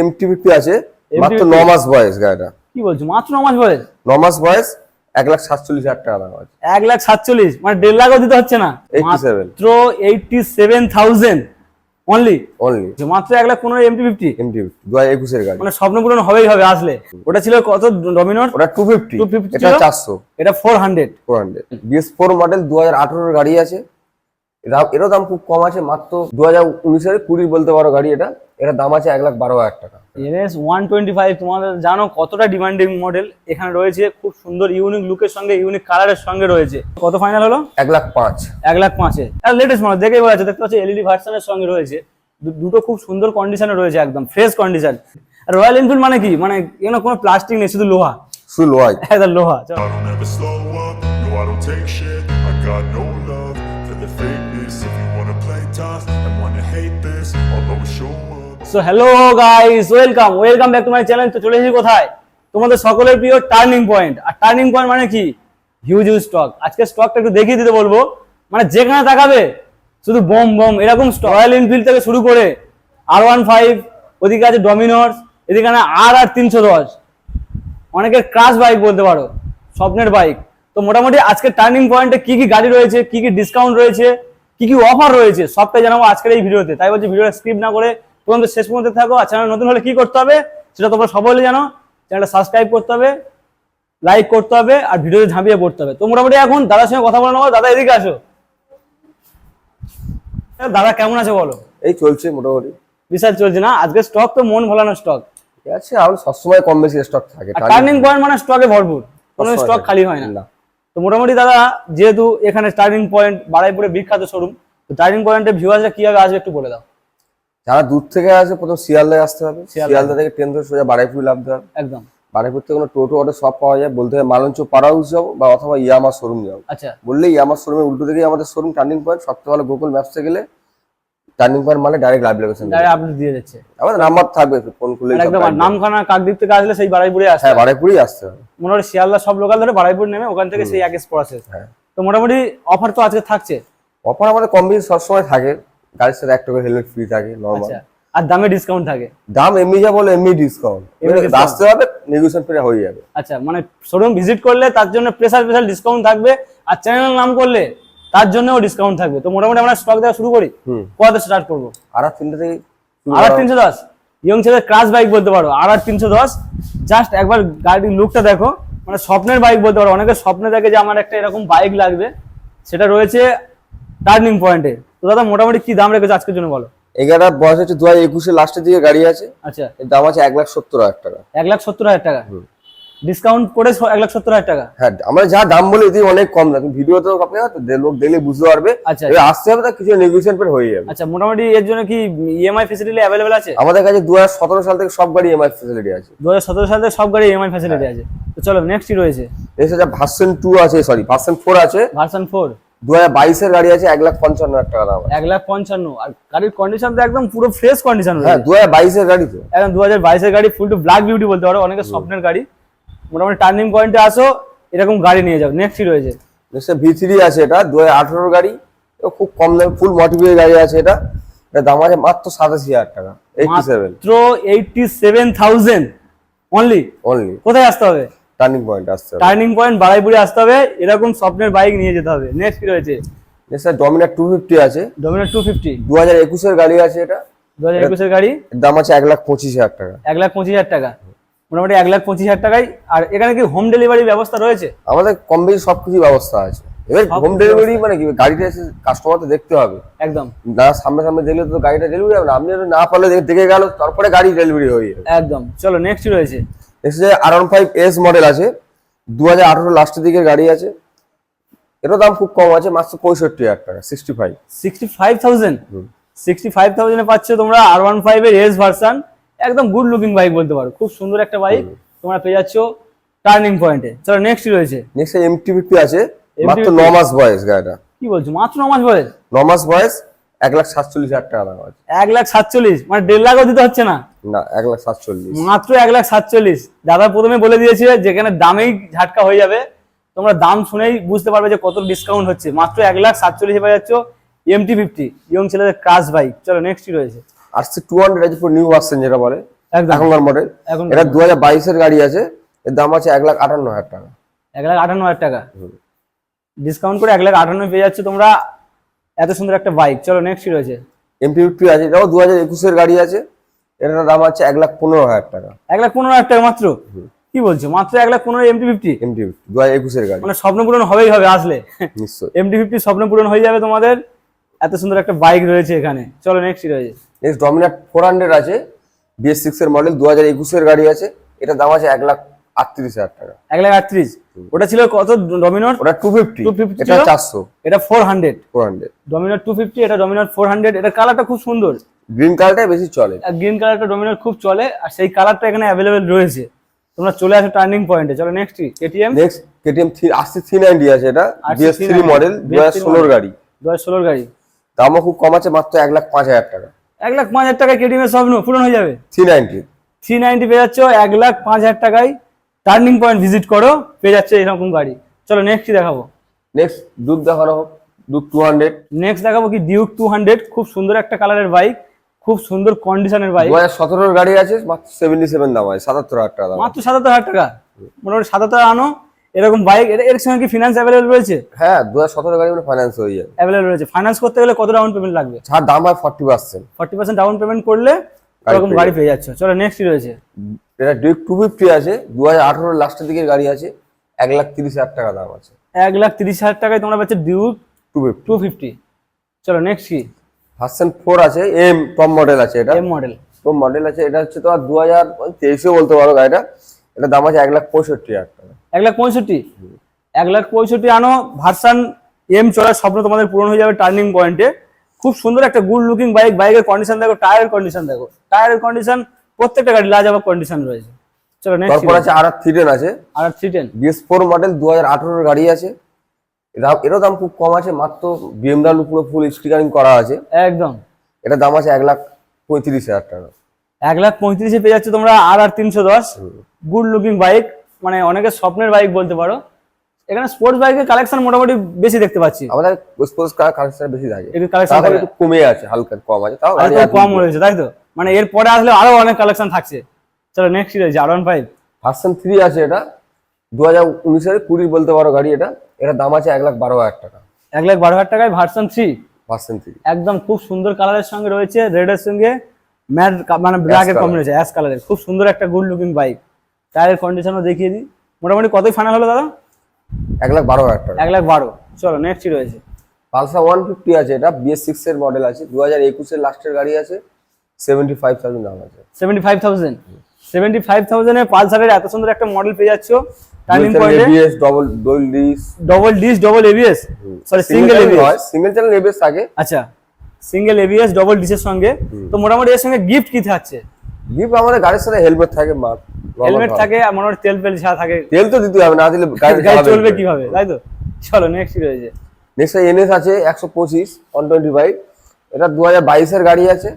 MT আছে মাত্র ন মাস বয়স গাড়িটা কি বলছো? মাত্র ন মাস বয়স? ন মাস বয়স এক লাখ সাতচল্লিশ হাজার টাকা দাম আছে। এক লাখ সাতচল্লিশ? মানে দেড় লাখও দিতে হচ্ছে না? মাত্র eighty seven thousand only only মাত্র এক লাখ পনেরো এমটি ফিফটি এমটি ফিফটি দু হাজার একুশের গাড়ি। মানে স্বপ্ন পূরণ হবেই হবে আসলে। ওটা ছিল কত ডমিনোর? ওটা টু ফিফটি 250 এটা চারশো। এটা four hundred four hundred BS four model দু হাজার আঠারোর গাড়ি আছে। এরও দাম খুব কম আছে মাত্র দু হাজার উনিশের কুড়ি বলতে পারো গাড়ি এটা। এটার দাম আছে এক লাখ বারো হাজার টাকা। এনএস ওয়ান টোয়েন্টি ফাইভ তোমাদের জানো কতটা ডিমান্ডিং মডেল এখানে রয়েছে খুব সুন্দর ইউনিক লুকের সঙ্গে ইউনিক কালারের সঙ্গে রয়েছে। কত ফাইনাল হলো? এক লাখ পাঁচ। এক লাখ পাঁচে আর লেটেস্ট মডেল দেখেই যাচ্ছে দেখতে পাচ্ছি এলইডি ভার্সনের সঙ্গে রয়েছে। দু- দুটো খুব সুন্দর কন্ডিশনে রয়েছে একদম ফ্রেশ কন্ডিশন আর রয়্যাল এনফিল্ড মানে কি? মানে এখানে কোনো প্লাস্টিক নেই শুধু লোহা। শুধু লোয়াই একদম লোহা so hello guys welcome welcome back to my channel তো চলে এসেছি কোথায়? তোমাদের সকলের প্রিয় টার্নিং পয়েন্ট আর টার্নিং পয়েন্ট মানে কি? হিউজ হিউজ স্টক আজকে স্টকটা একটু দেখিয়ে দিতে বলব। মানে যেখানে তাকাবে, শুধু বম বম, এরকম স্টক রয়্যাল এনফিল্ড থেকে শুরু করে আর ওয়ান ফাইভ ওদিকে আছে ডমিনোর্স এদিকে আর আর তিনশো দশ। অনেকের ক্রাশ বাইক বলতে পারো, স্বপ্নের বাইক তো মোটামুটি আজকে টার্নিং পয়েন্টে কি কি গাড়ি রয়েছে, কি কি ডিসকাউন্ট রয়েছে, কি কি অফার রয়েছে, সবটাই জানাব আজকের এই ভিডিওতে। তাই বলছি ভিডিওটা স্কিপ না করে পর্যন্ত শেষ পর্যন্ত থাকো। আর চ্যানেল নতুন হলে কি করতে হবে সেটা তোমরা সকলে জানো। চ্যানেলটা সাবস্ক্রাইব করতে হবে লাইক করতে হবে আর ভিডিওতে ঝাঁপিয়ে পড়তে হবে। তো মোটামুটি এখন দাদার সঙ্গে কথা বলে নেব দাদা এদিকে আসো। দাদা কেমন আছে বলো? এই চলছে মোটামুটি। বিশাল চলছে না? আজকে স্টক তো মন ভোলানো স্টক আছে আর সবসময় কম বেশি স্টক থাকে টার্নিং পয়েন্ট মানে স্টকে ভরপুর কোনো স্টক খালি হয় না। তো মোটামুটি দাদা যেহেতু এখানে টার্নিং পয়েন্ট বারাইপুরে বিখ্যাত শোরুম তো টার্নিং পয়েন্টে ভিউয়ার্সরা কীভাবে আসবে একটু বলে দাও। যারা দূর থেকে আসে প্রথম শিয়ালদায় আসতে হবে। শিয়ালদা থেকে ট্রেন ধরে সোজা বারাইপুর নামতে হবে। একদম। বারাইপুর থেকে কোনো টোটো অটো সব পাওয়া যায়। বলতে হবে মালঞ্চ পাড়া হাউস যাব বা অথবা ইয়ামা শোরুম যাব। আচ্ছা। বললে ইয়ামা শোরুমের উল্টো দিকেই আমাদের শোরুম টার্নিং পয়েন্ট সবথেকে ভালো গুগল ম্যাপসে গেলে টার্নিং পয়েন্ট মানে ডাইরেক্ট লাইভ লোকেশন আপডেট দিয়ে দিচ্ছে। আমাদের নাম্বার থাকবে ফোন খুলে একদম নামখানা কাক দিক থেকে আসলে সেই বারাইপুরে আসে হ্যাঁ বারাইপুরেই আসতে হবে। মোটামুটি শিয়ালদা সব লোকাল ধরে বারাইপুর নেমে ওখান থেকে সেই এক প্রসেস হ্যাঁ। তো মোটামুটি অফার তো আজকে থাকছে। অফার আমাদের কম বেশি সবসময় থাকে। গাড়ির সাথে একটা করে হেলমেট ফ্রি থাকে নর্মাল আচ্ছা আর দামে ডিসকাউন্ট থাকে? দাম এমনি যা বলে এমনি ডিসকাউন্ট discount। আসতে হবে নেগোসিয়েশন করে হয়ে যাবে। আচ্ছা মানে শোরুম ভিজিট করলে তার জন্য স্পেশাল স্পেশাল ডিসকাউন্ট থাকবে আর চ্যানেল নাম করলে তার জন্যও ডিসকাউন্ট থাকবে। তো মোটামুটি আমরা স্টক দেওয়া শুরু করি কত স্টার্ট করব? আর আর তিনটে থেকে আর তিনশো দশ। ইয়ং ছেলের ক্রাশ বাইক বলতে পারো আর আর তিনশো দশ। জাস্ট একবার গাড়ির লুকটা দেখো মানে স্বপ্নের বাইক বলতে পারো। অনেকে স্বপ্নে দেখে যে আমার একটা এরকম বাইক লাগবে সেটা রয়েছে টার্নিং পয়েন্টে তো দাদা মোটামুটি কি দাম রেখেছে আজকের জন্য বলো? এগারোটা বয়স হচ্ছে দু হাজার একুশের লাস্টের দিকে গাড়ি আছে। আচ্ছা। এর দাম আছে এক লাখ সত্তর হাজার টাকা। এক লাখ সত্তর হাজার টাকা? ডিসকাউন্ট করে এক লাখ সত্তর হাজার টাকা? হ্যাঁ আমরা যা দাম বলে দিই অনেক কম তুমি ভিডিও তো আপনি লোক দেখলে বুঝতে পারবে। আচ্ছা। আসতে হবে তা কিছু নেগোসিয়েশন করে হয়ে যাবে। আচ্ছা মোটামুটি এর জন্য কি ইএমআই ফেসিলিটি অ্যাভেলেবেল আছে? আমাদের কাছে দু হাজার সতেরো সাল থেকে সব গাড়ি এমআই ফেসিলিটি আছে। দু হাজার সতেরো সালে সব গাড়ি ইএমআই ফেসিলিটি আছে। তো চলো নেক্সট কি রয়েছে? এসে যা ভার্সন টু আছে সরি ভার্সন ফোর আছে। ভার্সন ফোর দু হাজার বাইশের গাড়ি আছে এক লাখ পঞ্চান্ন হাজার টাকা দাম। এক লাখ পঞ্চান্ন। আর গাড়ির কন্ডিশন তো একদম পুরো ফ্রেশ কন্ডিশন হ্যাঁ দু হাজার বাইশের গাড়ি তো। একদম দু হাজার বাইশের গাড়ি ফুল টু ব্ল্যাক বিউটি বলতে পারো অনেকের স্বপ্নের গাড়ি। মোটামুটি টার্নিং পয়েন্টে আসো এরকম গাড়ি নিয়ে যাও নেক্সট রয়েছে নেক্সট ভি থ্রি আছে এটা দু হাজার আঠারোর গাড়ি। খুব কম দামে ফুল মডিফাই গাড়ি আছে এটা। এটা দাম আছে মাত্র সাতাশি হাজার টাকা এইটটি সেভেন মাত্র eighty seven thousand only only কোথায় আসতে হবে? টার্নিং পয়েন্ট আসতে হবে টার্নিং পয়েন্ট বারাইপুরে আসতে হবে এরকম স্বপ্নের বাইক নিয়ে যেতে হবে। নেক্সট কি রয়েছে? নেক্সট ডমিনার টু ফিফটি আছে। ডোমিনার টু ফিফটি দু হাজার একুশের গাড়ি আছে এটা। দু হাজার একুশের গাড়ি? দাম আছে এক লাখ পঁচিশ হাজার টাকা। এক লাখ পঁচিশ হাজার টাকা। মোটামুটি এক লাখ পঁচিশ হাজার টাকায়। আর এখানে কি হোম ডেলিভারি ব্যবস্থা রয়েছে? আমাদের কম বেশি সবকিছু ব্যবস্থা আছে। এবার হোম ডেলিভারি মানে কি? গাড়িটা এসে কাস্টমার তো দেখতে হবে। একদম। না সামনে সামনে দেখলে তো গাড়িটা ডেলিভারি হবে না। আপনি না পারলে দেখে গেল তারপরে গাড়ি ডেলিভারি হয়ে একদম। চলো নেক্সট রয়েছে? নেক্সট যে আর ফাইভ এস মডেল আছে। দু হাজার আঠারো লাস্টের দিকের গাড়ি আছে। এটার দাম খুব কম আছে মাত্র পঁয়ষট্টি হাজার টাকা sixty five sixty five thousand sixty five থাউজেন্ডে পাচ্ছ তোমরা আর ওয়ান ফাইভ এর এস ভার্সান একদম গুড লুকিং বাইক বলতে পারো। খুব সুন্দর একটা বাইক তোমরা পেয়ে যাচ্ছ টার্নিং পয়েন্টে চলো নেক্সট রয়েছে? নেক্সট এমটি ফিফটি আছে। মাত্র ন মাস বয়স গাড়িটা। কি বলছো? মাত্র ন মাস বয়স? ন মাস বয়স। এক লাখ সাতচল্লিশ হাজার টাকা দাম আছে। এক লাখ সাতচল্লিশ মানে দেড় লাখও দিতে হচ্ছে না? না এক লাখ সাতচল্লিশ। মাত্র এক লাখ সাতচল্লিশ। দাদা প্রথমে বলে দিয়েছে যেখানে দামেই ঝাটকা হয়ে যাবে তোমরা দাম শুনেই বুঝতে পারবে যে কত ডিসকাউন্ট হচ্ছে। মাত্র এক লাখ সাতচল্লিশে পেয়ে যাচ্ছ এমটি ফিফটি ইয়ং ছেলেদের ক্রাশ বাইক চলো নেক্সট কি রয়েছে। আর সে টু হান্ড্রেড আছে নিউ ভার্সন যেটা বলে এখনকার মডেল এটা দু হাজার বাইশের গাড়ি আছে এর দাম আছে এক লাখ আটান্ন হাজার টাকা। এক লাখ আটান্ন হাজার টাকা। ডিসকাউন্ট করে এক লাখ আটান্ন পেয়ে যাচ্ছে তোমরা। এত সুন্দর একটা বাইক চলো নেক্সট কি রয়েছে? এমপি ফিফটি আছে। এটাও দু হাজার একুশের গাড়ি আছে। এটার দাম আছে এক লাখ পনেরো হাজার টাকা। এক লাখ পনেরো হাজার টাকা মাত্র? কি বলছো? মাত্র এক লাখ পনেরো এমটি ফিফটি এমপি ফিফটি দু হাজার একুশের গাড়ি। মানে স্বপ্ন পূরণ হবেই হবে আসলে? নিশ্চয়ই। এমটি ফিফটি স্বপ্ন পূরণ হয়ে যাবে তোমাদের। এত সুন্দর একটা বাইক রয়েছে এখানে। চলো নেক্সট রয়েছে? নেক্সট ডমিনার ফোর হান্ড্রেড আছে। বিএস সিক্স এর মডেল দু হাজার একুশের গাড়ি আছে। এটার দাম আছে এক লাখ আটত্রিশ হাজার টাকা। এক লাখ আটত্রিশ। ওটা ছিল কত ডমিনোর? ওটা টু ফিফটি 250 এটা চারশো। এটা four hundred four hundred Dominar two fifty এটা ডমিনোর ফোর হান্ড্রেড এটা কালারটা খুব সুন্দর। গ্রিন কালারটাই বেশি চলে। গ্রিন কালারটা ডমিনোর খুব চলে। আর সেই কালারটা এখানে অ্যাভেলেবেল রয়েছে। তোমরা চলে আসো টার্নিং পয়েন্টে চলো next KTM next KTM three আশি থ্রি নাইনটি আছে এটা। বিএস থ্রি মডেল দু হাজার ষোলোর গাড়ি। দু হাজার ষোলোর গাড়ি। দামও খুব কম আছে মাত্র এক লাখ পাঁচ হাজার টাকা। এক লাখ পাঁচ হাজার টাকা কেটিএম এর স্বপ্ন পূরণ হয়ে যাবে? থ্রি নাইনটি থ্রি নাইনটি পেয়ে যাচ্ছ এক লাখ পাঁচ হাজার টাকায়। টার্নিং পয়েন্ট ভিজিট করো পেয়ে যাচ্ছে এরকম গাড়ি। চলো নেক্সট কি দেখাবো? নেক্সট দুধ দেখানো হোক। দুধ টু হান্ড্রেড নেক্সট দেখাবো কি ডিউক টু হান্ড্রেড খুব সুন্দর একটা কালারের বাইক খুব সুন্দর কন্ডিশনের বাইক দু হাজার সতেরোর গাড়ি আছে মাত্র সেভেন্টি সেভেন দাম আছে সাতাত্তর হাজার টাকা দাম। মাত্র সাতাত্তর হাজার টাকা? মোটামুটি সাতাত্তর আনো এরকম বাইক এর সঙ্গে কি ফিনান্স অ্যাভেলেবল রয়েছে? হ্যাঁ দু হাজার সতেরো গাড়ি মানে ফাইন্যান্স হয়ে যাবে। অ্যাভেলেবল রয়েছে। ফাইন্যান্স করতে গেলে কত ডাউন পেমেন্ট লাগবে? ছাড় দাম হয় forty percent forty percent down payment করলে এরকম গাড়ি পেয়ে যাচ্ছে। চলো নেক্সট রয়েছে? এটা ডিউক টু ফিফটি আছে দু হাজার আঠারোর লাস্টের দিকের গাড়ি আছে এক লাখ তিরিশ হাজার টাকা দাম আছে। এক লাখ তিরিশ হাজার টাকায় তোমরা পাচ্ছ Duke two fifty two fifty চলো নেক্সট কি? ভার্সন ফোর আছে এম টপ মডেল আছে এটা। এম মডেল টপ মডেল আছে এটা হচ্ছে তোমার দু হাজার তেইশে বলতে পারো গাড়িটা। এটা দাম আছে এক লাখ পঁয়ষট্টি হাজার টাকা। এক লাখ পঁয়ষট্টি? এক লাখ পঁয়ষট্টি আনো ভার্সান এম চলার স্বপ্ন তোমাদের পূরণ হয়ে যাবে টার্নিং পয়েন্টে খুব সুন্দর একটা গুড লুকিং বাইক বাইকের কন্ডিশন দেখো টায়ারের কন্ডিশন দেখো। টায়ারের কন্ডিশন প্রত্যেকটা গাড়ি লাজাবাব কন্ডিশন রয়েছে। চলো নেক্সট তারপর আছে আর আর থ্রি টেন আছে। R R three ten BS four model দু হাজার আঠারোর গাড়ি আছে। এরা এরও দাম খুব কম আছে মাত্র বিএমডাব্লিউ পুরো ফুল স্টিকারিং করা আছে। একদম। এটা দাম আছে এক লাখ পঁয়ত্রিশ হাজার টাকা। এক লাখ পঁয়ত্রিশে পেয়ে যাচ্ছে তোমরা আর আর তিনশো দশ। গুড লুকিং বাইক মানে অনেকের স্বপ্নের বাইক বলতে পারো। এখানে স্পোর্টস বাইকের কালেকশন মোটামুটি বেশি দেখতে পাচ্ছি। আমাদের স্পোর্টস কালেকশন বেশি থাকে। কালেকশন কমে আছে হালকা কম আছে তাও কম রয়েছে তাই তো? মানে এর পরে আসলে আরও অনেক কালেকশন থাকছে। চলো নেক্সট রয়েছে? R one five version three আছে এটা। দু হাজার উনিশের কুড়ি বলতে পারো গাড়ি এটা। এটা দাম আছে এক লাখ বারো হাজার টাকা। এক লাখ বারো হাজার টাকায় ভার্সন থ্রি ভার্সন থ্রি একদম খুব সুন্দর কালারের সঙ্গে রয়েছে। রেডের সঙ্গে ম্যাট মানে ব্ল্যাকের। কম্বিনেশন অ্যাশ কালারের খুব সুন্দর একটা গুড লুকিং বাইক টায়ারের কন্ডিশনও দেখিয়ে দিই। মোটামুটি কতই ফাইনাল হলো দাদা? এক লাখ বারো হাজার টাকা। এক লাখ বারো। চলো নেক্সট রয়েছে? পালসার ওয়ান ফিফটি আছে এটা। বিএস সিক্স এর মডেল আছে। দু হাজার একুশের লাস্টের গাড়ি আছে। সেভেন্টি ফাইভ থাউজেন্ড দাম আছে seventy five thousand seventy five পালসারের এত সুন্দর একটা মডেল পেয়ে যাচ্ছ। টার্নিং পয়েন্টে ABS double double disc double disc double ABS sorry single ABS single channel ABS থাকে। আচ্ছা সিঙ্গেল এবিএস ডবল ডিসের সঙ্গে। তো মোটামুটি এর সঙ্গে গিফট কি থাকছে? গিফট আমাদের গাড়ির সাথে হেলমেট থাকে মা হেলমেট থাকে মোটামুটি তেল ফেল ছাড়া থাকে। তেল তো দিতে হবে না দিলে গাড়ি চলবে কীভাবে? তাই তো? চলো নেক্সট রয়েছে? নেক্সট এনএস আছে একশো পঁচিশ ওয়ান টোয়েন্টি ফাইভ এটা দু হাজার বাইশের গাড়ি আছে।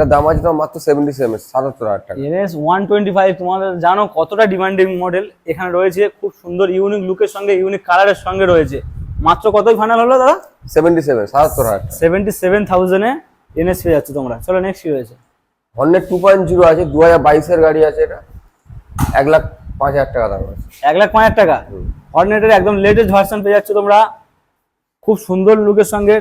এটা দাম আছে তোমার মাত্র সেভেন্টি সেভেন সাতাত্তর হাজার টাকা। এনএস ওয়ান টোয়েন্টি ফাইভ তোমাদের জানো কতটা ডিমান্ডিং মডেল এখানে রয়েছে খুব সুন্দর ইউনিক লুকের সঙ্গে ইউনিক কালারের সঙ্গে রয়েছে। মাত্র কতই ফাইনাল হলো দাদা? সেভেন্টি সেভেন সাতাত্তর হাজার সেভেন্টি সেভেন থাউজেন্ডে এনএস পেয়ে যাচ্ছে তোমরা। চলো নেক্সট কি রয়েছে? হর্নেট টু পয়েন্ট জিরো আছে দু হাজার বাইশের গাড়ি আছে এটা। এক লাখ পাঁচ হাজার টাকা দাম আছে। এক লাখ পাঁচ হাজার টাকা? হর্নেটের একদম লেটেস্ট ভার্সন পেয়ে যাচ্ছে তোমরা। খুব সুন্দর লুকের সঙ্গে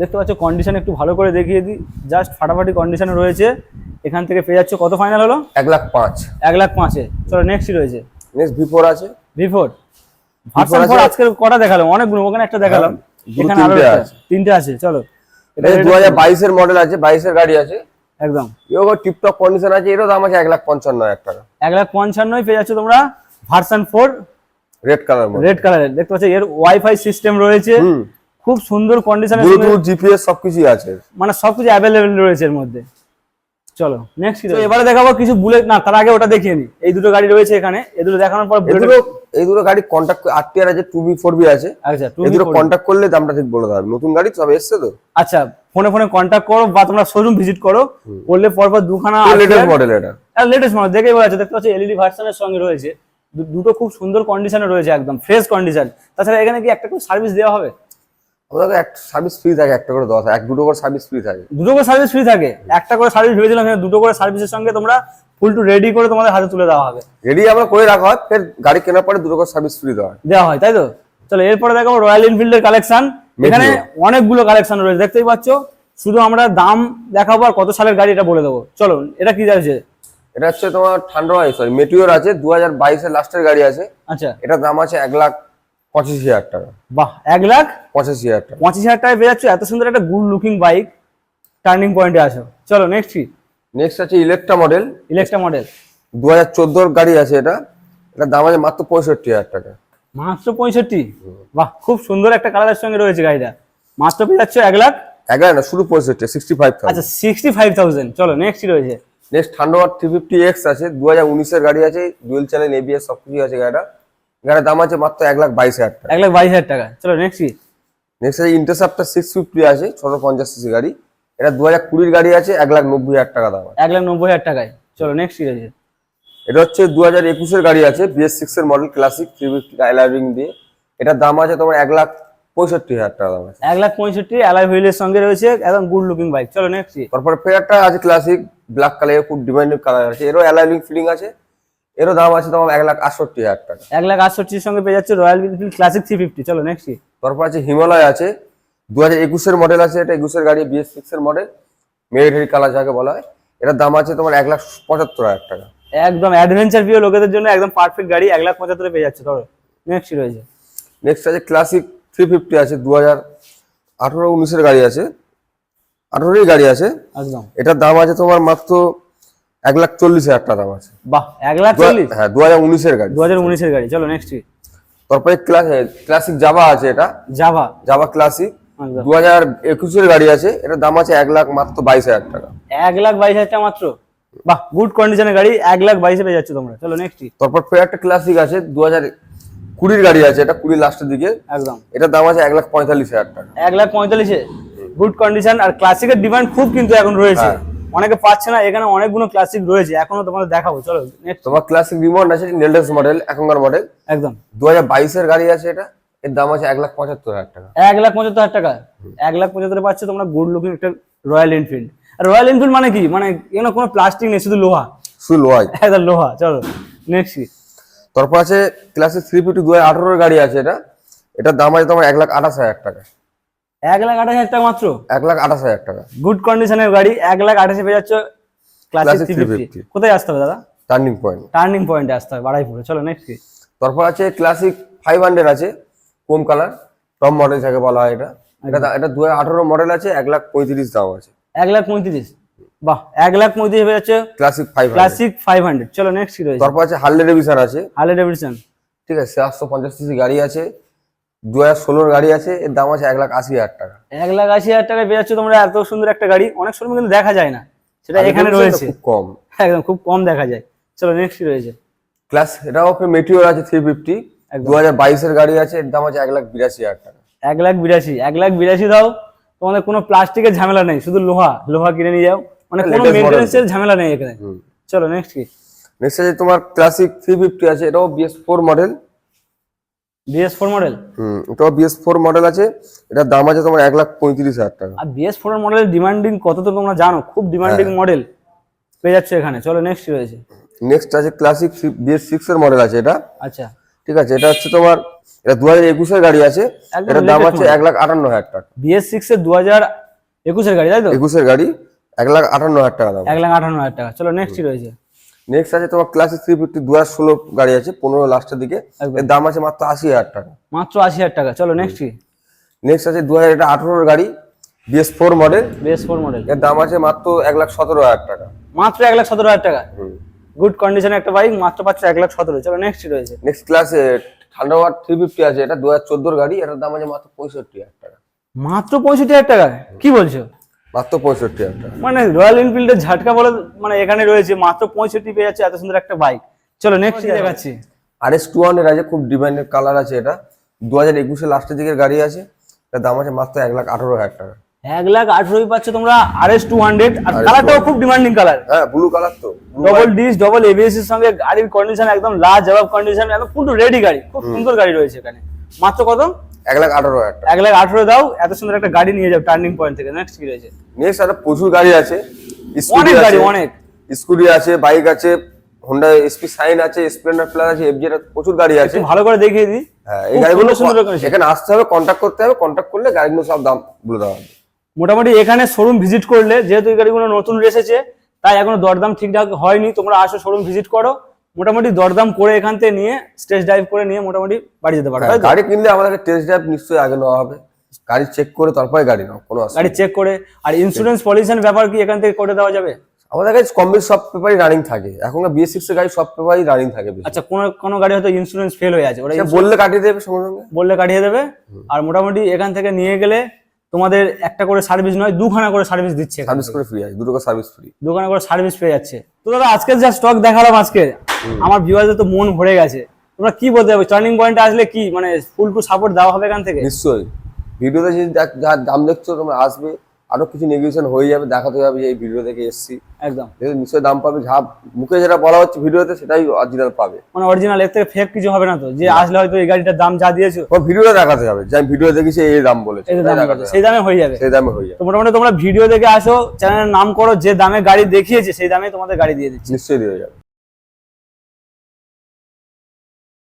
দেখতে পাচ্ছ কন্ডিশন একটু ভালো করে দেখিয়ে দিই। জাস্ট ফাটাফাটি কন্ডিশনে রয়েছে। এখান থেকে পেয়ে যাচ্ছে কত ফাইনাল হলো? এক লাখ পাঁচ। এক লাখ পাঁচে। চলো নেক্সট রয়েছে। নেক্সট ভি ফোর আছে। ভি ফোর ভার্সন ফোর আজকে কটা দেখালাম? অনেকগুলো ওখানে একটা দেখালাম। হ্যাঁ, এখানে আরও তিনটে আছে। তিনটে আছে চলো। এটা দু হাজার বাইশের মডেল আছে বাইশের গাড়ি আছে। একদম। এরকম টিপটপ কন্ডিশন আছে এরও দাম আছে এক লাখ পঞ্চান্ন হাজার টাকা। এক লাখ পঞ্চান্নই পেয়ে যাচ্ছে তোমরা। Version four red colour red কালারের দেখতে পাচ্ছ এর ওয়াইফাই সিস্টেম রয়েছে। খুব সুন্দর কন্ডিশনের ব্লুটুথ জিপিএস সবকিছুই আছে। মানে সবকিছু অ্যাভেলেবেল রয়েছে এর মধ্যে। চলো নেক্সট এবারে দেখাবো কিছু বুলেট না তার আগে ওটা দেখিয়ে নি। এই দুটো গাড়ি রয়েছে এখানে। এই দুটো দেখানোর পর এই বুলেট দুটো এই দুটো গাড়ি কন্ট্যাক্ট আরটিআর আছে টু বি ফোর বি আছে। আচ্ছা এই দুটো কন্ট্যাক্ট করলে দামটা ঠিক বলে হবে। নতুন গাড়ি সব এসছে তো? আচ্ছা ফোনে ফোনে কন্ট্যাক্ট করো বা তোমরা শোরুম ভিজিট করো। করলে পরপর দুখানা লেটেস্ট মডেল এটা। লেটেস্ট মডেল দেখেই বলা যাচ্ছে দেখতে পাচ্ছ এলইডি ভার্সনের সঙ্গে রয়েছে। দুটো খুব সুন্দর কন্ডিশনে রয়েছে একদম ফ্রেশ কন্ডিশন তাছাড়া এখানে কি একটা করে সার্ভিস দেওয়া হবে? আমাদের এক সার্ভিস ফ্রি থাকে একটা করে দশ এক দুটো করে সার্ভিস ফ্রি থাকে। দুটো করে সার্ভিস ফ্রি থাকে একটা করে সার্ভিস ভেবেছিলাম দুটো করে সার্ভিসের সঙ্গে তোমরা ফুল টু রেডি করে তোমাদের হাতে তুলে দেওয়া হবে। রেডি আমরা করে রাখা হয় ফের গাড়ি কেনার পরে দুটো করে সার্ভিস ফ্রি দেওয়া হয়। দেওয়া হয় তাই তো? চলো এরপরে দেখাবো রয়্যাল এনফিল্ডের কালেকশন এখানে অনেকগুলো কালেকশন রয়েছে দেখতেই পাচ্ছ? শুধু আমরা দাম দেখাবো আর কত সালের গাড়ি এটা বলে দেবো। চলো এটা কি যাচ্ছে? এটা হচ্ছে তোমার ঠান্ডা সরি মেটিওর আছে দু হাজার বাইশের লাস্টের গাড়ি আছে। আচ্ছা। এটার দাম আছে এক লাখ পঁচাশি হাজার টাকা। বাহ এক লাখ? পঁচাশি হাজার টাকা। পঁচিশ হাজার টাকায় যাচ্ছ এত সুন্দর একটা গুড লুকিং বাইক টার্নিং পয়েন্টে আসো চলো নেক্সট কি? নেক্সট আছে ইলেকট্রা মডেল ইলেকট্রা মডেল দু হাজার চোদ্দোর গাড়ি আছে এটা। এটার দাম আছে মাত্র পঁয়ষট্টি হাজার টাকা। মাত্র পঁয়ষট্টি? বাহ খুব সুন্দর একটা কালারের সঙ্গে রয়েছে গাড়িটা। মাত্র পেয়ে যাচ্ছ এক লাখ? এগারো না শুধু পঁয়ষট্টি সিক্সটি ফাইভ আচ্ছা সিক্সটি ফাইভ থাউজেন্ড চলো নেক্সট রয়েছে? Next thunder three fifty X আছে দু হাজার উনিশের গাড়ি আছে ডুয়েল চ্যানেল এবিএস সব কিছু আছে গাড়িটা। গাড়ির দাম আছে মাত্র এক লাখ বাইশ হাজার টাকা। এক লাখ বাইশ হাজার টাকা। চলো নেক্সট কি? নেক্সট আছে ইন্টারসেপ্টার সিক্স ফিফটি আছে ছশো পঞ্চাশ সিসি গাড়ি। এটা দু হাজার কুড়ির গাড়ি আছে এক লাখ নব্বই হাজার টাকা দাম এক লাখ নব্বই হাজার টাকায়। চলো নেক্সট কি রয়েছে এটা হচ্ছে দু হাজার একুশের গাড়ি আছে বিএস সিক্স এর মডেল ক্লাসিক থ্রি ফিফটি অ্যালারিং দিয়ে। এটার দাম আছে তোমার এক লাখ পঁয়ষট্টি হাজার টাকা দাম আছে। এক লাখ পঁয়ষট্টি অ্যালাই হুইলের সঙ্গে রয়েছে একদম গুড লুকিং বাইক চলো নেক্সট তারপরে ফেয়ারটা আছে ক্লাসিক ব্ল্যাক কালারের খুব ডিমান্ডিং কালার আছে। এরও অ্যালারিং ফিলিং আছে। এরও দাম আছে তোমার এক লাখ আটষট্টি হাজার টাকা। এক লাখ আটষট্টির সঙ্গে পেয়ে যাচ্ছে Royal Enfield classic three fifty চলো নেক্সট কি? তারপর আছে হিমালয় আছে দু হাজার একুশের মডেল আছে এটা একুশের গাড়ি বিএস সিক্স এর মডেল মিলিটারি কালার যাকে বলা হয়। এটার দাম আছে তোমার এক লাখ পঁচাত্তর হাজার টাকা। একদম অ্যাডভেঞ্চার প্রিয় লোকেদের জন্য একদম পারফেক্ট গাড়ি এক লাখ পঁচাত্তরে পেয়ে যাচ্ছে। ধরো নেক্সট রয়েছে? নেক্সট আছে ক্লাসিক থ্রি ফিফটি আছে দু হাজার আঠেরো উনিশের গাড়ি আছে। আঠেরোরই গাড়ি আছে। একদম। এটার দাম আছে তোমার মাত্র এক লাখ চল্লিশ হাজার টাকা দাম আছে। বাহ এক লাখ চল্লিশ? হ্যাঁ দু হাজার উনিশের গাড়ি। দু হাজার উনিশের গাড়ি চলো নেক্সট তারপরে ক্লাসিক জাভা আছে এটা। জাভা জাভা ক্লাসিক দু হাজার একুশের গাড়ি আছে এটার দাম আছে এক লাখ মাত্র বাইশ হাজার টাকা। এক লাখ বাইশ হাজার টাকা মাত্র? বাহ গুড কন্ডিশনের গাড়ি এক লাখ বাইশে পেয়ে যাচ্ছে তোমরা। চলো নেক্সট তারপর ফের একটা ক্লাসিক আছে দু হাজার কুড়ির গাড়ি আছে এটা কুড়ির লাস্টের দিকে। একদম। এটার দাম আছে এক লাখ পঁয়তাল্লিশ হাজার টাকা। এক লাখ পঁয়তাল্লিশে। গুড কন্ডিশন আর ক্লাসিকের ডিমান্ড খুব কিন্তু এখন রয়েছে। হ্যাঁ। অনেকে পাচ্ছে না এখানে অনেকগুলো ক্লাসিক রয়েছে এখনও তোমাদের দেখাবো চলো তোমার ক্লাসিক রিমন্ড আছে নেলডেস মডেল এখনকার মডেল একদম। দু হাজার বাইশের গাড়ি আছে এটা এর দাম আছে এক লাখ পঁচাত্তর হাজার টাকা। এক লাখ পঁচাত্তর হাজার টাকা। এক লাখ পঁচাত্তর পাচ্ছে তোমরা গুড লুকিং একটা রয়্যাল এনফিল্ড আর রয়্যাল এনফিল্ড মানে কি? মানে এখানে কোনো প্লাস্টিক নেই শুধু লোহা। শুধু লোয়াই একদম লোহা চলো নেক্সট কি? তারপর আছে ক্লাসিক থ্রি ফিফটি দু হাজার আঠারোর গাড়ি আছে এটা। এটার দাম আছে তোমার এক লাখ আঠাশ হাজার টাকা। এক লাখ আঠাশ হাজার টাকা মাত্র? এক লাখ আঠাশ হাজার টাকা। গুড কন্ডিশনের গাড়ি এক লাখ আঠাশে পেয়ে যাচ্ছ ক্লাসিক থ্রি ফিফটি কোথায় আসতে হবে দাদা? টার্নিং পয়েন্ট টার্নিং পয়েন্টে আসতে হবে বাড়াইপুরে চলো নেক্সট কি? তারপর আছে ক্লাসিক ফাইভ হান্ড্রেড আছে কম কালার টপ মডেল যাকে বলা হয় এটা। এটা এটা দু আঠারো মডেল আছে এক লাখ পঁয়ত্রিশ দাম আছে। এক লাখ পঁয়ত্রিশ। বাহ এক লাখ পঁয়ত্রিশ পেয়ে যাচ্ছে classic five classic five hundred চলো নেক্সট কি রয়েছে? তারপর আছে হার্লে ডেভিশন আছে। হার্লে ডেভিডসন ঠিক আছে সাতশো পঞ্চাশ সিসি গাড়ি আছে। দু হাজার ষোলোর গাড়ি আছে এর দাম আছে এক লাখ আশি হাজার টাকা। এক লাখ আশি হাজার টাকায় পেয়ে যাচ্ছ তোমরা এত সুন্দর একটা গাড়ি অনেক সময় কিন্তু দেখা যায় না। সেটা এখানে রয়েছে। খুব কম। একদম খুব কম দেখা যায়। চলো নেক্সট রয়েছে। ক্লাস এটাও মেটিওর আছে থ্রি ফিফটি। দু হাজার বাইশের গাড়ি আছে এর দাম আছে এক লাখ বিরাশি হাজার টাকা। এক লাখ বিরাশি এক লাখ বিরাশি দাও। তোমাদের কোনো প্লাস্টিকের ঝামেলা নেই শুধু লোহা লোহা কিনে নিয়ে যাও। মানে কোনো মেনটেন্সের ঝামেলা নেই এখানে। চলো নেক্সট কি নেক্সট আছে তোমার ক্লাসিক থ্রি ফিফটি আছে এটাও BS four model BS four model hmm BS four model আছে। এটার দাম আছে তোমার এক লাখ পঁয়ত্রিশ হাজার টাকা। আর বিএস ফোর মডেলের ডিমান্ডিং কত তো তোমরা জানো খুব ডিমান্ডিং হ্যাঁ। মডেল পেয়ে যাচ্ছে এখানে। চলো নেক্সট রয়েছে। নেক্সট আছে ক্লাসিক বিএস সিক্স এর মডেল আছে এটা। আচ্ছা। ঠিক আছে এটা হচ্ছে তোমার এটা দু হাজার একুশের গাড়ি আছে। এটার দাম আছে এক লাখ আটান্ন হাজার টাকা। বিএস সিক্স এর দু হাজার একুশের গাড়ি তাই তো? একুশের গাড়ি এক লাখ আটান্ন হাজার টাকা দাম। এক লাখ আঠান্ন হাজার টাকা। চলো নেক্সট রয়েছে। নেক্সট আছে তোমার ক্লাসিক থ্রি ফিফটি দু হাজার ষোলো গাড়ি আছে পনেরো লাস্টের দিকে। এর দাম আছে মাত্র আশি হাজার টাকা। মাত্র আশি হাজার টাকা। চলো নেক্সট কি? নেক্সট আছে দু হাজার এটা আঠারোর গাড়ি BS four model BS four model এর দাম আছে মাত্র এক লাখ সতেরো হাজার টাকা। মাত্র এক লাখ সতেরো হাজার টাকা? গুড কন্ডিশনের একটা বাইক মাত্র পাচ্ছ এক লাখ সতেরো। চলো নেক্সট রয়েছে? নেক্সট ক্লাসে থান্ডারবার্ড থ্রি ফিফটি আছে এটা দু হাজার চোদ্দোর গাড়ি এটার দাম আছে মাত্র পঁয়ষট্টি হাজার টাকা। মাত্র পঁয়ষট্টি হাজার টাকা? কি বলছো? মাত্র পঁয়ষট্টি মানে রয়্যাল এনফিল্ডের ঝাটকা বলে মানে এখানে রয়েছে মাত্র পঁয়ষট্টি পেয়ে যাচ্ছে এত সুন্দর একটা বাইক চলো নেক্সট দেখাচ্ছি। আর এস টু হান্ড্রেড আছে খুব ডিমান্ডেড কালার আছে এটা। দু হাজার একুশে লাস্টের দিকের গাড়ি আছে এটার দাম আছে মাত্র এক লাখ আঠারো হাজার টাকা। এক লাখ আঠেরোই পাচ্ছ তোমরা আর এস টু হান্ড্রেড আর কালারটাও খুব ডিমান্ডিং কালার হ্যাঁ ব্লু কালার তো ডবল ডিস ডবল এবিএস এর সঙ্গে গাড়ির কন্ডিশন একদম লার্জ জবাব কন্ডিশন একদম পুরো রেডি গাড়ি। খুব সুন্দর গাড়ি রয়েছে এখানে। মাত্র কত? এক লাখ আঠারো হাজার এক লাখ আঠেরো দাও এত সুন্দর একটা গাড়ি নিয়ে যাও টার্নিং পয়েন্ট থেকে। নেক্সট কি রয়েছে? নেক্সট একটা প্রচুর গাড়ি আছে। অনেক গাড়ি, অনেক। স্কুটি আছে বাইক আছে হোন্ডা এসপি সাইন আছে স্প্লেন্ডার প্লাস আছে এফজেড প্রচুর গাড়ি আছে। ভালো করে দেখিয়ে দিই। হ্যাঁ এই গাড়িগুলো এখানে আসতে হবে কন্ট্যাক্ট করতে হবে কন্ট্যাক্ট করলে গাড়িগুলো সব দাম বলে দেওয়া হবে। মোটামুটি এখানে শোরুম ভিজিট করলে যেহেতু এই গাড়িগুলো নতুন এসেছে তাই এখনও দরদাম ঠিকঠাক হয়নি তোমরা আসো শোরুম ভিজিট করো। মোটামুটি দরদাম করে এখান থেকে নিয়ে স্টেজ ড্রাইভ করে নিয়ে মোটামুটি বাড়ি যেতে পারো হ্যাঁ? গাড়ি কিনলে আমাদের টেস্ট ড্রাইভ নিশ্চয়ই আগে নেওয়া হবে। গাড়ি চেক করে তারপরে গাড়ি নাও কোনো গাড়ি চেক করে। আর ইন্স্যুরেন্স পলিউশন ব্যাপার কি এখান থেকে করে দেওয়া যাবে? আমাদের কাছে কম বেশি সব পেপারই রানিং থাকে। এখনকার বিএস সিক্স এর গাড়ি সব পেপারই রানিং থাকে আচ্ছা কোনো কোনো গাড়ি হয়তো ইন্স্যুরেন্স ফেল হয়ে আছে। ওরা বললে কাটিয়ে দেবে সঙ্গে সঙ্গে। বললে কাটিয়ে দেবে। আর মোটামুটি এখান থেকে নিয়ে গেলে তোমাদের একটা করে সার্ভিস নয় দুখানা করে সার্ভিস দিচ্ছে সার্ভিস করে ফ্রি আছে দুটো করে সার্ভিস ফ্রি দুখানা করে সার্ভিস পেয়ে যাচ্ছে। তো দাদা আজকে যা স্টক দেখালাম আজকে আমার ভিউয়ারদের তো মন ভরে গেছে। তোমরা কি বলতে হবে টার্নিং পয়েন্টে আসলে কি? মানে ফুল টু সাপোর্ট দেওয়া হবে এখান থেকে? নিশ্চয়ই। ভিডিওতে যদি দেখ- যা দাম দেখছ তোমরা আসবে। আরও কিছু নেগোসিয়েশন হয়ে যাবে দেখাতে যাবে যে এই ভিডিও থেকে এসছি। একদম। যেহেতু নিশ্চয়ই দাম পাবে যা মুখে যেটা বলা হচ্ছে ভিডিওতে সেটাই অরিজিনাল পাবে। মানে অরিজিনাল এর থেকে ফেক কিছু হবে না তো? যে আসলে হয়তো এই গাড়িটার দাম যা দিয়েছ ও ভিডিওটা দেখাতে যাবে। যে ভিডিও দেখেছি এই দাম বলেছে। সেই দামে হয়ে যাবে। সেই দামে হয়ে যাবে। তো মোটামুটি তোমরা ভিডিও দেখে আসো চ্যানেলের নাম করো যে দামে গাড়ি দেখিয়েছে সেই দামে তোমাদের গাড়ি দিয়ে দিচ্ছে। নিশ্চয়ই দিয়ে যাবে।